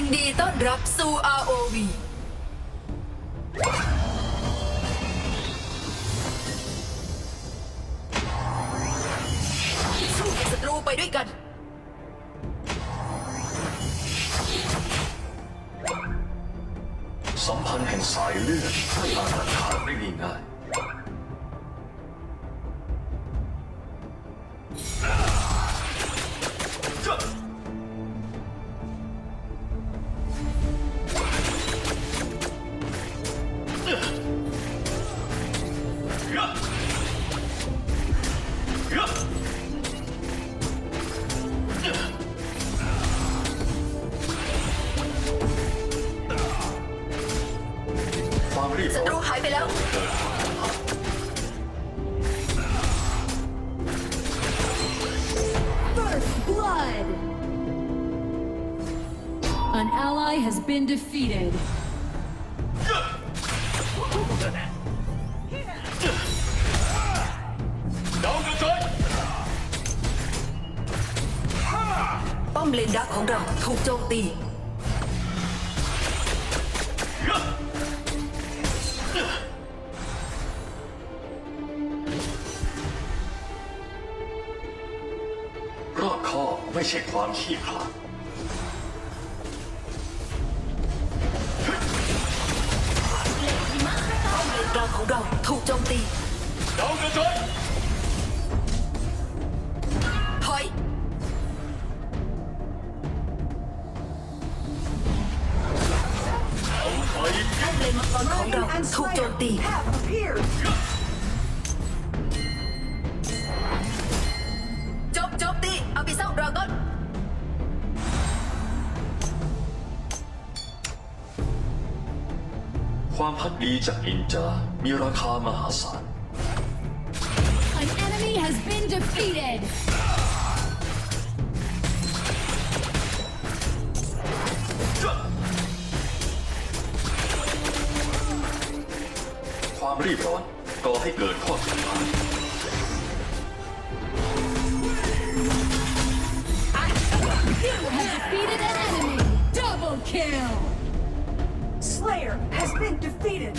ยินดีต้อนรับสู่ ROV สู้กับศัตรูไปด้วยกัน สัมพันธ์แห่งสายเลือดไม่อาจตัดขาดได้ง่าย ally has been defeated. ดาวกระจายป้อมเลนดักของเราถูกโจมตี รอบคอบไม่ใช่ความขี้ขลาด โจมตี ดาวกระจาย ถอย เอาไป ป้อมเลนมังกรของเราถูกโจมตี ความพักดีจากอินจามีราคามหาศาล An enemy has been defeated. ความรีบร้อนก่อให้เกิดข้อผิดพลาด You have defeated an enemy. Double kill. Slayer has been defeated.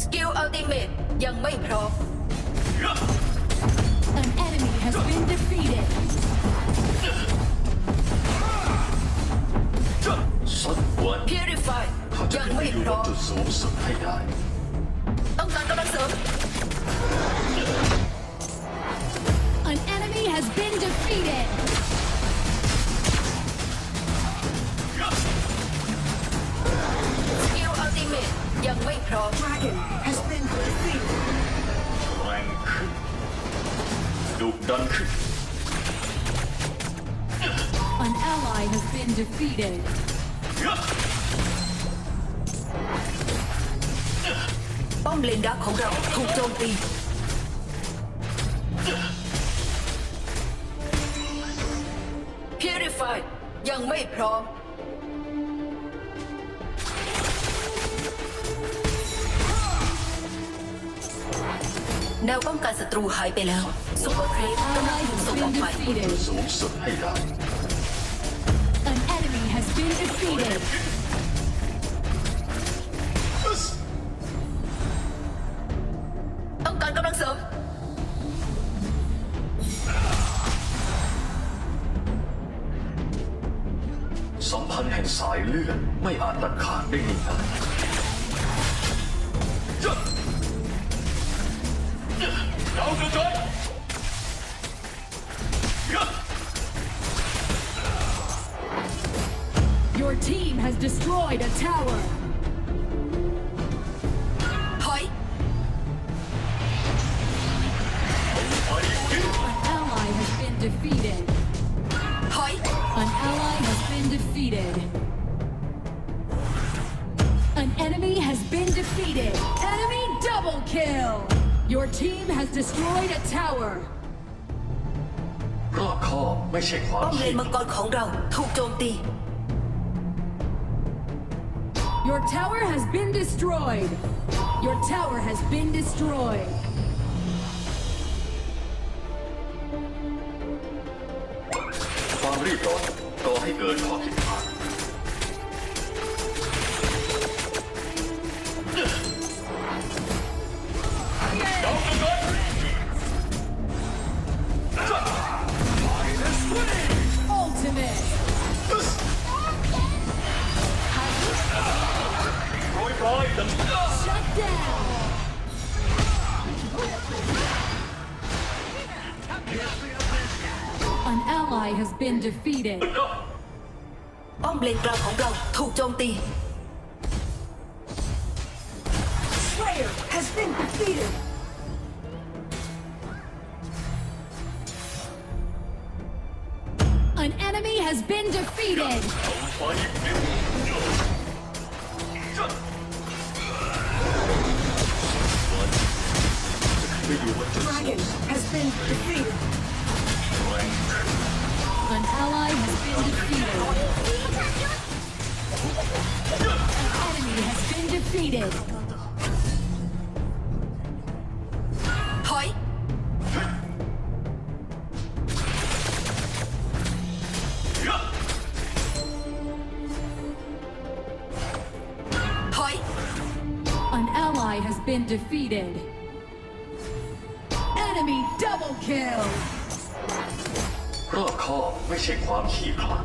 สกิลอัลติเมตยังไม่พร้อม An enemy has been defeated. สักวัน Purify เขาจะ ยัง ขึ้นไป ไม่ อยู่ พ บ ร้ น อม จุดสูงสุดให้ได้ ต้องการกำลังเสริม defeated. ป้อมเลนดักของเราถูกโจมตี Purify ยังไม่พร้อม แนวป้องกันศัตรูหายไปแล้วซุปเปอร์เครฟกำลังถูกส่งออกไปสูงสุดให้ได้ Defeated. Ông cần công năng sớm. Sóng thần hành sải lươn, ไม่อาจตัดขาดได้ง่าย Your team has destroyed a tower. ถอย An ally has been defeated. ถอย An ally has been defeated. An enemy has been defeated. Enemy double kill. Your team has destroyed a tower. รอบคอบไม่ใช่ความ ป้อมเล ขี้ นมังกรของเราถูกโจมตี your tower has been destroyed. Your tower has been destroyed. defeated. ป้อมเลนกลางของเราถูกโจมตี Slayer has been defeated. An enemy has been defeated. ไฟฟิวไปอยู่บนจุดสูง Dragon has been defeated. defeated. ถอย ถอย An ally has been defeated. Enemy double kill. รอบคอบไม่ใช่ความขี้ขลาด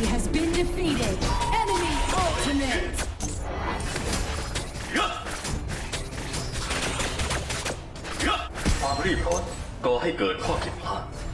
enemy has been defeated. Enemy ultimate. ยะยะความรีบร้อนก่อให้เกิดข้อผิดพลาด ด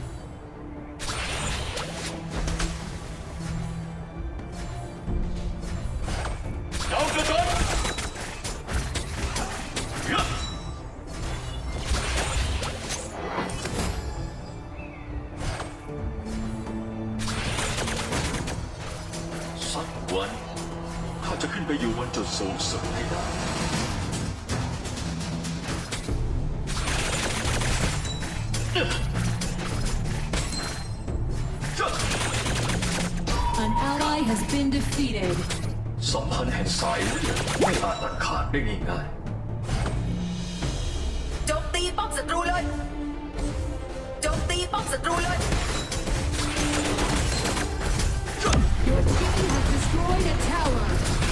has been defeated. สัมพันธ์แห่งสายเลือดไม่อาจตัดขาดได้ง่าย โจมตีป้อมศัตรูเลย โจมตีป้อมศัตรูเลย Your team has destroyed a tower.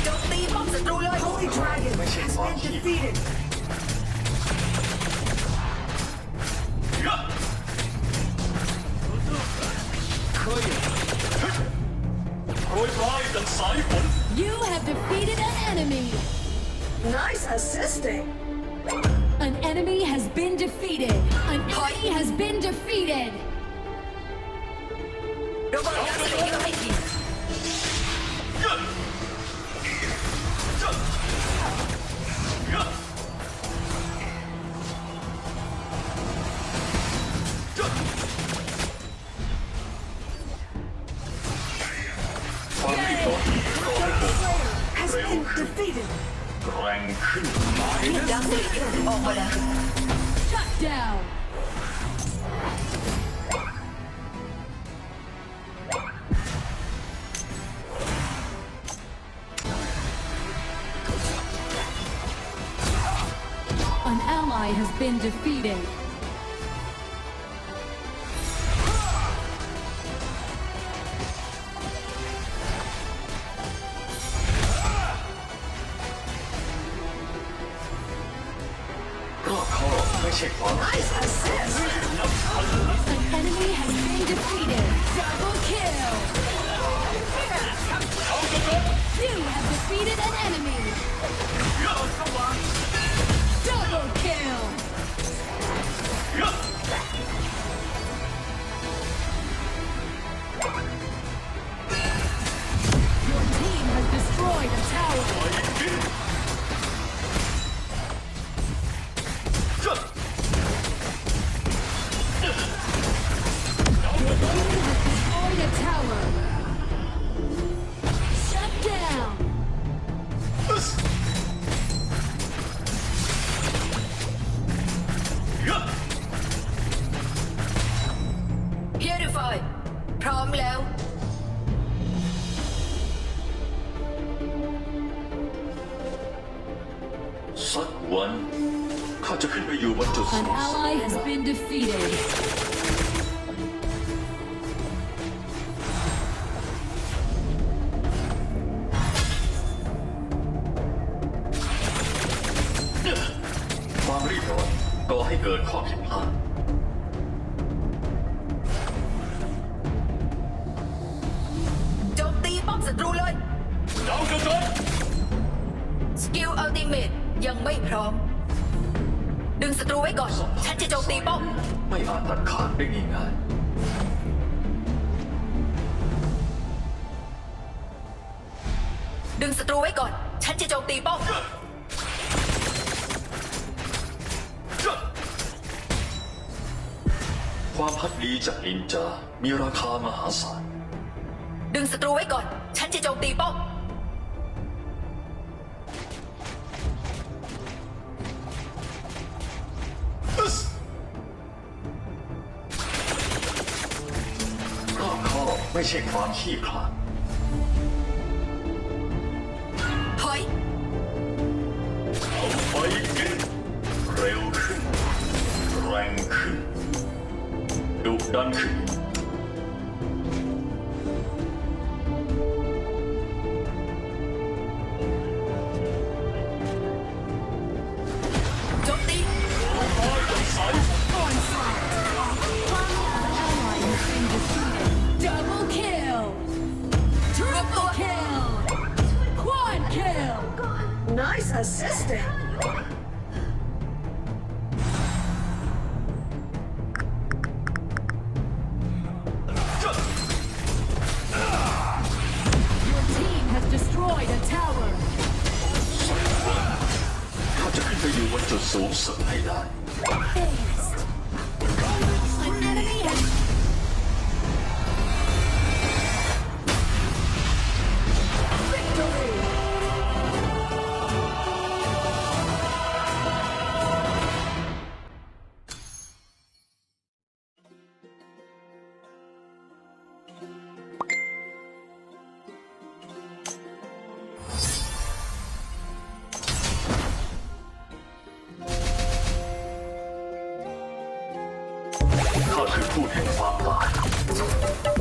โจมตีป้อมศัตรูเลย Holy Dragon has been defeated. ๆย You have defeated an enemy. Nice assisting. An enemy has been defeated. An enemy has been defeated. Down. An ally has been defeated. An enemy has been defeated. Double kill. You have defeated an enemy. ร้อมแล้ว สักวันข้าจะขึ้นไปอยู่บนจุด An สูงสุด ally has been defeated. ความรีบร้อนก่อให้เกิดข้อผิดพลาด เมตยังไม่พร้อม ดึงศัตรูไว้ก่อน ฉันจะโจมตีป้อม ไม่อาจตัดขาดได้ง่ายดึงศัตรูไว้ก่อน ฉันจะโจมตีป้อมๆความพักดีจากนินจา มีราคามหาศาล ดึงศัตรูไว้ก่อน ฉันจะโจมตีป้อม ใช่ความขี้ขลาดถอยเอาไปกินเร็วขึ้น แรงขึ้นดุดันขึ้น อยู่บนจุดสูงสุดให้ได้ 不平凡吧